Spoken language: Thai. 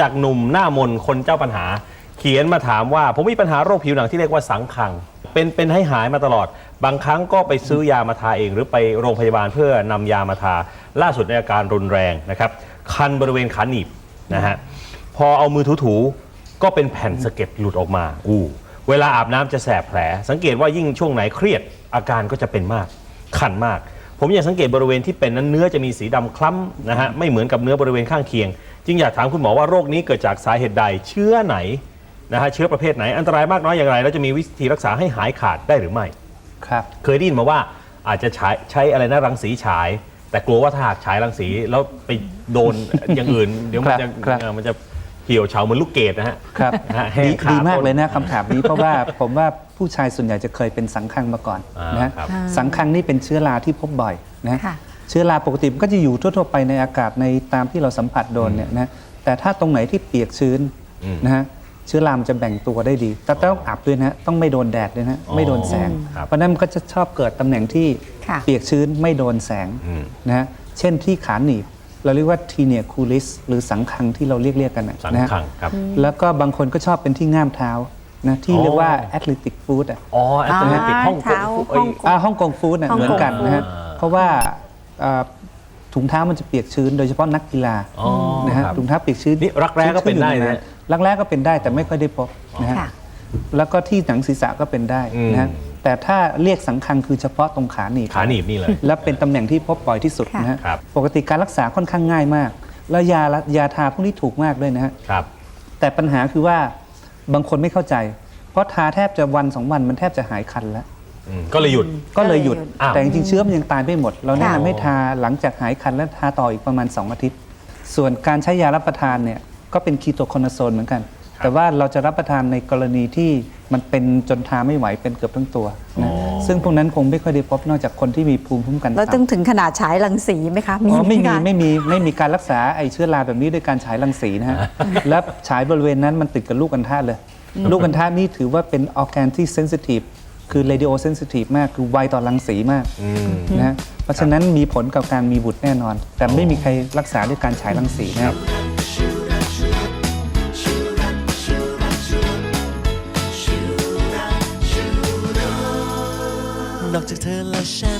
จากหนุ่มหน้ามนคนเจ้าปัญหา เขียนมาถามว่า ผมมีปัญหาโรคผิวหนังที่เรียกว่าสังคัง เป็นเป็นให้หายมาตลอด บางครั้งก็ไปซื้อยามาทาเอง หรือไปโรงพยาบาลเพื่อนำยามาทา ล่าสุดในอาการรุนแรงนะครับ คันบริเวณขาหนีบนะฮะ พอเอามือถูๆ ก็เป็นแผ่นสะเก็ดหลุดออกมา อู้ เวลาอาบน้ำจะแสบแผล สังเกตว่ายิ่งช่วงไหนเครียดอาการก็จะเป็นมาก คันมาก ผมอยากสังเกตบริเวณที่เป็นนั้นเนื้อจะมีสีดำคล้ำนะฮะไม่เหมือนกับเนื้อบริเวณข้างเคียง จึงอยากถามคุณหมอว่าโรคนี้เกิดจากสาเหตุใดเชื้อไหนนะฮะเชื้อประเภทไหนอันตรายมากน้อยอย่างไร แล้วจะมีวิธีรักษาให้หายขาดได้หรือไม่ ครับ เคยได้ยินมาว่าอาจจะใช้ใช้อะไรนะรังสีฉาย แต่กลัวว่าถ้าหากฉายรังสีแล้วไปโดน อย่างอื่น เดี๋ยวมันจะครับเอ่อมันจะ เหี่ยวเฉาเหมือนลูกเกดนะฮะ ครับนะฮะแห้งดีขาดีมากต้นเลยนะคำถามนี้เพราะว่า ผมว่าผู้ชายส่วนใหญ่จะเคยเป็นสังคังมาก่อนอ่านนะฮะครับ สังคังนี่เป็นเชื้อราที่พบบ่อยนะค่ะ เชื้อราปกติมันก็จะอยู่ทั่วๆไปในอากาศในตามที่เราสัมผัสโดนเนี่ยนะแต่ถ้าตรงไหนที่เปียกชื้นอืมนะฮะเชื้อรามนจะแบ่งตัวได้ดีแต่ต้องอาบด้วยนะฮะต้องไม่โดนแดดด้วยนะฮะอ๋อไม่โดนแสง ครับเพราะฉะนั้นมันก็จะชอบเกิดตำแหน่งที่ค่ะ เปียกชื้นไม่โดนแสงอืม นะฮะเช่นที่ขาหนีบ เราเรียกว่าทีเนียคูลิสหรือสังคังที่เราเรียกเรียกๆกันนะสังนะฮะคังครับ แล้วก็บางคนก็ชอบเป็นที่ง่ามเท้านะที่อ๋อ เรียกว่าแอตเลติกฟู้ดอะ อ๋อแอตเลติกอ่าฮ่องกงเท้าเอ้ยอ่าฮ่องกงฟู้ดน่ะฮ่องเหมืกองนกันนะฮะ อ่า เพราะว่าอ่าถุงเท้ามันจะเปียกชื้น โดยเฉพาะนักกีฬาอ๋อนะฮะครับ ถุงเท้าเปียกชื้นนี่รักแร้ก็เป็นได้นะชื้ๆอยู่ารักแร้ก็เป็นได้แต่ไม่ค่อยได้พบนะฮะค่ะ แล้วก็ที่หนังศีรษะก็เป็นได้นะฮะอืม แต่ถ้าเรียกสังคังคือเฉพาะตรงขาหนีบขาหนีบนี่เลย และเป็นตำแหน่งที่พบบ่อยที่สุดนะฮะครับ ปกติการรักษาค่อนข้างง่ายมาก แล้วยาละยาทาพวกนี้ถูกมากด้วยนะฮะครับ แต่ปัญหาคือว่าบางคนไม่เข้าใจ เพราะทาแทบจะวันสองวันมันแทบจะหายคันแล้ว อืมก็เลยหยุด ก็เลยหยุด อ้าวแต่จริงๆเชื้อมันยังตายไม่หมด เราแนะค่ะนำให้ทาหลังจากหายคันแล้วทาต่ออีกประมาณ 2 อาทิตย์ ส่วนการใช้ยารับประทานเนี่ยก็เป็นคีโตโคนาโซนเหมือนกัน แต่ว่าเราจะรับประทานในกรณีที่มันเป็นจนทาไม่ไหวเป็นเกือบทั้งตัวนะซึ่งพวกนั้นคงไม่ค่อยได้พบนอกจากคนที่มีภูมิคุ้มกันแล้วต้องต่ำถึงขนาดฉายรังสีไหมคะอ๋อไม่มีคะไม่มีไม่มีการรักษาไอเชื้อราแบบนี้ด้วยการฉายรังสีนะฮะ และฉายบริเวณนั้นมันติดกับลูกอัณฑะเลย ลูกอัณฑะนี่ถือว่าเป็นออร์แกนที่เซนซิทีฟคือเรดิโอเซนซิทีฟมากคือไวต่อรังสีมากอืมนะฮะเพราะฉะนั้นมีผลกับการมีบุตรแน่นอน แต่ไม่มีใครรักษาด้วยการฉายรังสีนะครับ นอกจากเธอและฉัน